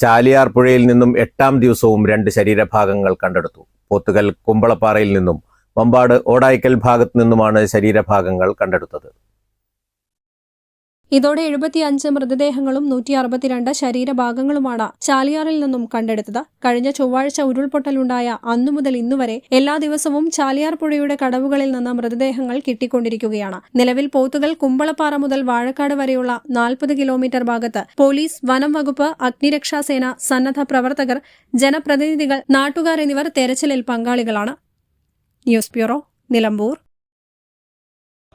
ചാലിയാർ പുഴയിൽ നിന്നും എട്ടാം ദിവസവും രണ്ട് ശരീരഭാഗങ്ങൾ കണ്ടെടുത്തു. പോത്തുകൽ കുമ്പളപ്പാറയിൽ നിന്നും വമ്പാട് ഓടായിക്കൽ ഭാഗത്തു നിന്നുമാണ് ശരീരഭാഗങ്ങൾ കണ്ടെടുത്തത്. ഇതോടെ എഴുപത്തിയഞ്ച് മൃതദേഹങ്ങളും നൂറ്റി അറുപത്തിരണ്ട് ശരീരഭാഗങ്ങളുമാണ് ചാലിയാറിൽ നിന്നും കണ്ടെടുത്തത്. കഴിഞ്ഞ ചൊവ്വാഴ്ച ഉരുൾപൊട്ടലുണ്ടായ അന്നു മുതൽ ഇന്നുവരെ എല്ലാ ദിവസവും ചാലിയാർ പുഴയുടെ കടവുകളിൽ നിന്ന് മൃതദേഹങ്ങൾ കിട്ടിക്കൊണ്ടിരിക്കുകയാണ്. നിലവിൽ പോത്തുകൾ കുമ്പളപ്പാറ മുതൽ വാഴക്കാട് വരെയുള്ള നാൽപ്പത് കിലോമീറ്റർ ഭാഗത്ത് പോലീസ് വനം വകുപ്പ് അഗ്നിരക്ഷാസേന സന്നദ്ധ പ്രവർത്തകർ ജനപ്രതിനിധികൾ നാട്ടുകാർ എന്നിവർ തെരച്ചിലിൽ പങ്കാളികളാണ്. News bureau Nilambur.